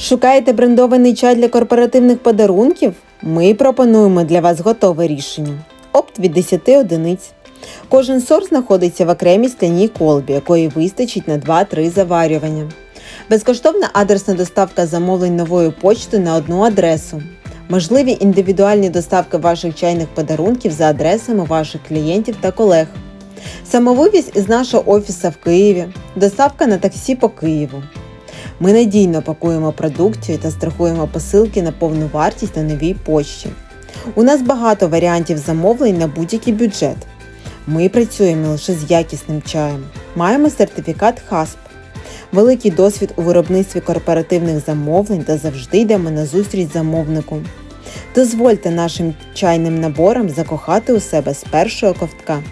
Шукаєте брендований чай для корпоративних подарунків? Ми пропонуємо для вас готове рішення. Опт від 10 одиниць. Кожен сорт знаходиться в окремій скляній колбі, якої вистачить на 2-3 заварювання. Безкоштовна адресна доставка замовлень новою почтою на одну адресу. Можливі індивідуальні доставки ваших чайних подарунків за адресами ваших клієнтів та колег. Самовивіз із нашого офісу в Києві, доставка на таксі по Києву. Ми надійно пакуємо продукцію та страхуємо посилки на повну вартість на новій почті. У нас багато варіантів замовлень на будь-який бюджет. Ми працюємо лише з якісним чаєм. Маємо сертифікат ХАСП, великий досвід у виробництві корпоративних замовлень та завжди йдемо на зустріч замовнику. Дозвольте нашим чайним наборам закохати у себе з першого ковтка.